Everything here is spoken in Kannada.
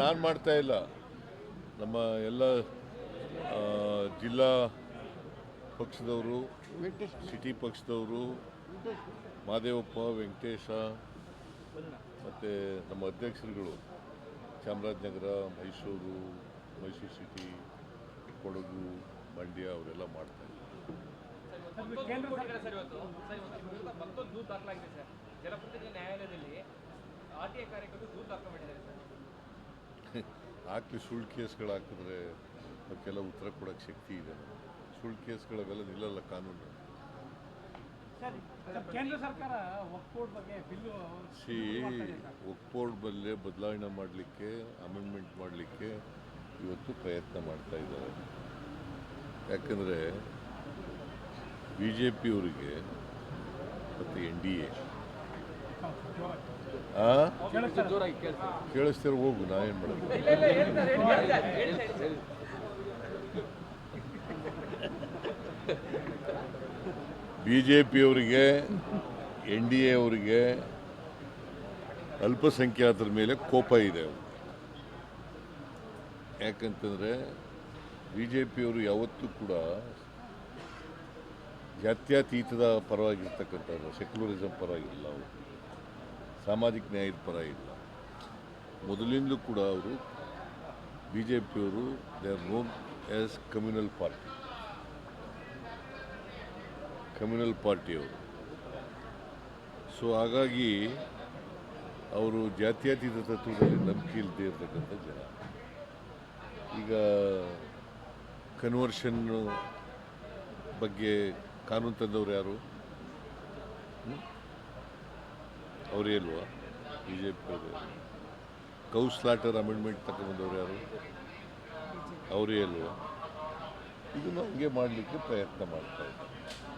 ನಾನು ಮಾಡ್ತಾ ಇಲ್ಲ. ನಮ್ಮ ಎಲ್ಲ ಜಿಲ್ಲಾ ಪಕ್ಷದವರು ಸಿಟಿ ಪಕ್ಷದವರು ಮಾದೇವಪ್ಪ ವೆಂಕಟೇಶ ಮತ್ತು ನಮ್ಮ ಅಧ್ಯಕ್ಷರುಗಳು ಚಾಮರಾಜನಗರ ಮೈಸೂರು ಮೈಸೂರು ಸಿಟಿ ಕೊಡಗು ಮಂಡ್ಯ ಅವರೆಲ್ಲ ಮಾಡ್ತಾ ಇದ್ದಾರೆ. ಕೇಂದ್ರ ಸರ್ಕಾರ ಸರ್ ಇವತ್ತು. ಸರ್ ಇವತ್ತು ವಿರುದ್ಧ ಮತ್ತೊಂದು ದೂರು ದಾಖಲಾಗಿದೆ ಸರ್. ಜನಪ್ರತಿನಿಧಿ ನ್ಯಾಯಾಲಯದಲ್ಲಿ ಆರ್ ಟಿ ಐ ಕಾರ್ಯಕರ್ತರು ದೂರು ದಾಖಲು ಮಾಡಿದ್ದಾರೆ ಸರ್. ಹಾಕಿ ಸುಳ್ಳು ಕೇಸ್ಗಳು ಹಾಕಿದ್ರೆ ಅದಕ್ಕೆಲ್ಲ ಉತ್ತರ ಕೊಡೋಕ್ಕೆ ಶಕ್ತಿ ಇದೆ. ಸುಳ್ಳು ಕೇಸ್ಗಳವೆಲ್ಲ ನಿಲ್ಲಲ್ಲ ಕಾನೂನು. ಸರ್ ಕೇಂದ್ರ ಸರ್ಕಾರ ಒಕ್ಕೋಡ್ ಬಗ್ಗೆ ಬಿಲ್ಲು ಸಿ ಒಕ್ಬೋರ್ಡ್ ಬಲ್ಲೇ ಬದಲಾವಣೆ ಮಾಡಲಿಕ್ಕೆ ಅಮೆಂಡ್ಮೆಂಟ್ ಮಾಡಲಿಕ್ಕೆ ಇವತ್ತು ಪ್ರಯತ್ನ ಮಾಡ್ತಾ ಇದ್ದಾರೆ. ಯಾಕಂದರೆ ಬಿ ಜೆ ಪಿಯವರಿಗೆ ಮತ್ತು ಎನ್ ಡಿ ಎ ಕೇಳಿಸ್ತಿರೋ, ಹೋಗು, ನಾ ಏನು ಮಾಡೋದು? ಬಿ ಜೆ ಪಿಯವರಿಗೆ ಎನ್ ಡಿ ಎ ಅವರಿಗೆ ಅಲ್ಪಸಂಖ್ಯಾತರ ಮೇಲೆ ಕೋಪ ಇದೆ. ಯಾಕಂತಂದರೆ ಬಿ ಜೆ ಪಿಯವರು ಯಾವತ್ತೂ ಕೂಡ ಜಾತ್ಯತೀತದ ಪರವಾಗಿರ್ತಕ್ಕಂಥವ್ರು ಸೆಕ್ಯುಲರಿಸಮ್ ಪರವಾಗಿಲ್ಲ ಅವರು. ಸಾಮಾಜಿಕ ನ್ಯಾಯದ ಪರ ಇಲ್ಲ. ಮೊದಲಿಂದಲೂ ಕೂಡ ಅವರು ಬಿ ಜೆ ಪಿಯವರು they are known as communal party communal ಪಾರ್ಟಿಯವರು so ಹಾಗಾಗಿ ಅವರು ಜಾತ್ಯತೀತ ತತ್ವದಲ್ಲಿ ನಂಬಿಕೆ ಇಲ್ಲದೆ ಇರತಕ್ಕಂಥ ಜನ. ಈಗ ಕನ್ವರ್ಷನ್ ಬಗ್ಗೆ ಕಾನೂನು ತಂದವರು ಯಾರು? ಅವರೇ ಅಲ್ವಾ B J P cow slaughter amendment ತಗೊಂಡ್ಬಂದವ್ರು ಯಾರು ಅವರೇ ಅಲ್ವಾ ಇದನ್ನು ಹಂಗೆ ಮಾಡಲಿಕ್ಕೆ ಪ್ರಯತ್ನ ಮಾಡ್ತಾ ಇದ್ದಾರೆ.